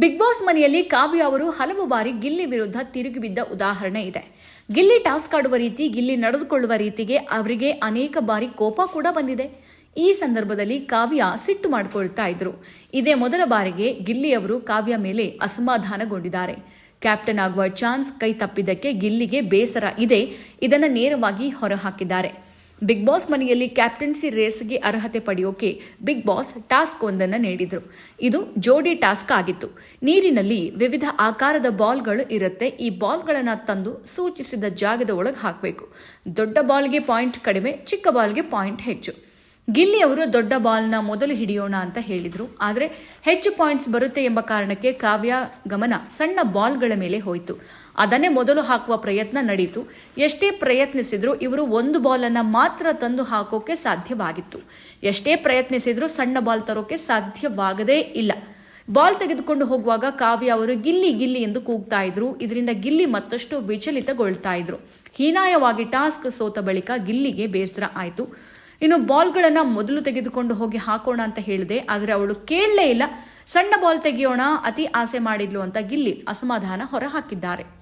Big boss ಮನೆಯಲ್ಲಿ ಕಾವ್ಯ ಅವರು ಹಲವು ಬಾರಿ ಗಿಲ್ಲಿ ವಿರುದ್ಧ ತಿರುಗಿಬಿದ್ದ ಉದಾಹರಣೆ ಇದೆ. ಗಿಲ್ಲಿ ಟಾಸ್ಕ್ ಆಡುವ ರೀತಿ, ಗಿಲ್ಲಿ ನಡೆದುಕೊಳ್ಳುವ ರೀತಿಗೆ ಅವರಿಗೆ ಅನೇಕ ಬಾರಿ ಕೋಪ ಕೂಡ ಬಂದಿದೆ. ಈ ಸಂದರ್ಭದಲ್ಲಿ ಕಾವ್ಯ ಸಿಟ್ಟು ಮಾಡಿಕೊಳ್ತಾ ಇದ್ರು. ಇದೇ ಮೊದಲ ಬಾರಿಗೆ ಗಿಲ್ಲಿ ಅವರು ಕಾವ್ಯ ಮೇಲೆ ಅಸಮಾಧಾನಗೊಂಡಿದ್ದಾರೆ. ಕ್ಯಾಪ್ಟನ್ ಆಗುವ ಚಾನ್ಸ್ ಕೈ ತಪ್ಪಿದ್ದಕ್ಕೆ ಗಿಲ್ಲಿಗೆ ಬೇಸರ ಇದೆ. ಇದನ್ನು ನೇರವಾಗಿ ಹೊರಹಾಕಿದ್ದಾರೆ. ಬಿಗ್ ಬಾಸ್ ಮನೆಯಲ್ಲಿ ಕ್ಯಾಪ್ಟನ್ಸಿ ರೇಸ್ಗೆ ಅರ್ಹತೆ ಪಡೆಯೋಕೆ ಬಿಗ್ ಬಾಸ್ ಟಾಸ್ಕ್ ಒಂದನ್ನು ನೀಡಿದ್ರು. ಇದು ಜೋಡಿ ಟಾಸ್ಕ್ ಆಗಿತ್ತು. ನೀರಿನಲ್ಲಿ ವಿವಿಧ ಆಕಾರದ ಬಾಲ್ಗಳು ಇರುತ್ತೆ. ಈ ಬಾಲ್ಗಳನ್ನು ತಂದು ಸೂಚಿಸಿದ ಜಾಗದ ಒಳಗೆ ಹಾಕಬೇಕು. ದೊಡ್ಡ ಬಾಲ್ಗೆ ಪಾಯಿಂಟ್ ಕಡಿಮೆ, ಚಿಕ್ಕ ಬಾಲ್ಗೆ ಪಾಯಿಂಟ್ ಹೆಚ್ಚು. ಗಿಲ್ಲಿ ಅವರು ದೊಡ್ಡ ಬಾಲ್ನ ಮೊದಲು ಹಿಡಿಯೋಣ ಅಂತ ಹೇಳಿದರು. ಆದರೆ ಹೆಚ್ಚು ಪಾಯಿಂಟ್ಸ್ ಬರುತ್ತೆ ಎಂಬ ಕಾರಣಕ್ಕೆ ಕಾವ್ಯ ಗಮನ ಸಣ್ಣ ಬಾಲ್ಗಳ ಮೇಲೆ ಹೋಯಿತು. ಅದನ್ನೇ ಮೊದಲು ಹಾಕುವ ಪ್ರಯತ್ನ ನಡೀತು. ಎಷ್ಟೇ ಪ್ರಯತ್ನಿಸಿದ್ರೂ ಇವರು ಒಂದು ಬಾಲನ್ನು ಮಾತ್ರ ತಂದು ಹಾಕೋಕೆ ಸಾಧ್ಯವಾಗಿತ್ತು. ಎಷ್ಟೇ ಪ್ರಯತ್ನಿಸಿದ್ರೂ ಸಣ್ಣ ಬಾಲ್ ತರೋಕೆ ಸಾಧ್ಯವಾಗದೇ ಇಲ್ಲ. ಬಾಲ್ ತೆಗೆದುಕೊಂಡು ಹೋಗುವಾಗ ಕಾವ್ಯ ಅವರು ಗಿಲ್ಲಿ ಗಿಲ್ಲಿ ಎಂದು ಕೂಗ್ತಾ ಇದ್ರು. ಇದರಿಂದ ಗಿಲ್ಲಿ ಮತ್ತಷ್ಟು ವಿಚಲಿತಗೊಳ್ತಾ ಇದ್ರು. ಹೀನಾಯವಾಗಿ ಟಾಸ್ಕ್ ಸೋತ ಬಳಿಕ ಗಿಲ್ಲಿಗೆ ಬೇಸರ ಆಯಿತು. ಇನ್ನು ಬಾಲ್ಗಳನ್ನ ಮೊದಲು ತೆಗೆದುಕೊಂಡು ಹೋಗಿ ಹಾಕೋಣ ಅಂತ ಹೇಳಿದೆ, ಆದರೆ ಅವಳು ಕೇಳಲೇ ಇಲ್ಲ. ಸಣ್ಣ ಬಾಲ್ ತೆಗೆಯೋಣ, ಅತಿ ಆಸೆ ಮಾಡಿದ್ಲು ಅಂತ ಗಿಲ್ಲಿ ಅಸಮಾಧಾನ ಹೊರಹಾಕಿದ್ದಾರೆ.